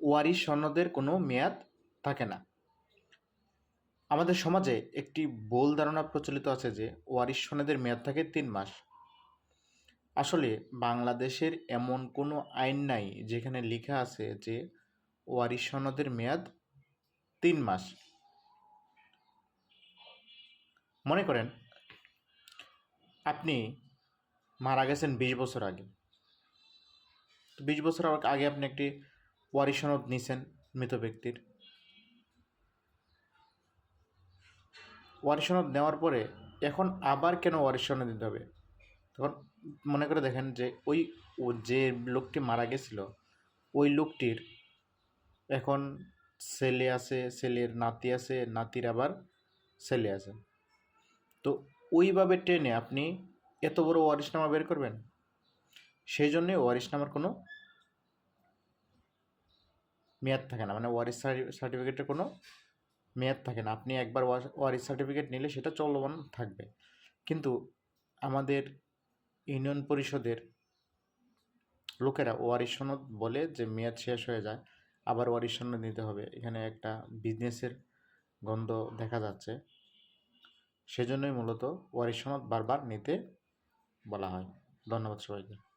ওয়ারিশ সনদের কোনো মেয়াদ থাকে না। আমাদের সমাজে একটি বোল ধারণা প্রচলিত আছে যে ওয়ারিশ সনদের মেয়াদ থাকে তিন মাস। আসলে বাংলাদেশের এমন কোনো আইন নাই যেখানে লেখা আছে যে ওয়ারিশ সনদের মেয়াদ তিন মাস। মনে করেন, আপনি মারা গেছেন বিশ বছর আগে। বিশ বছর আগে আপনি একটি ওয়ারিশ সনদ নিছেন মৃত ব্যক্তির। ওয়ারিশ সনদ নেওয়ার পরে এখন আবার কেন সনদ দিতে হবে? তখন মনে করে দেখেন যে ওই যে লোকটি মারা গেছিল, ওই লোকটির এখন ছেলে আছে, ছেলের নাতি আছে, নাতির আবার ছেলে আছে। তো ওইভাবে টেনে আপনি এত বড় ওয়ারিশনামা বের করবেন? সেই জন্যে ওয়ারিশনামার কোনো মেয়াদ থাকে না। মানে ওয়ারিশ সার্টিফিকেটের কোনো মেয়াদ থাকে না। আপনি একবার ওয়া- ওয়ারিশ সার্টিফিকেট নিলে সেটা চলমান থাকবে। কিন্তু আমাদের ইউনিয়ন পরিষদের লোকেরা ওয়ারিশ সনদ বলে যে মেয়াদ শেষ হয়ে যায়, আবার ওয়ারিশ সনদ নিতে হবে। এখানে একটা বিজনেসের গন্ধ দেখা যাচ্ছে। সেজন্যই মূলত ওয়ারিশ সনদ বারবার নিতে বলা হয়। ধন্যবাদ সবাইকে।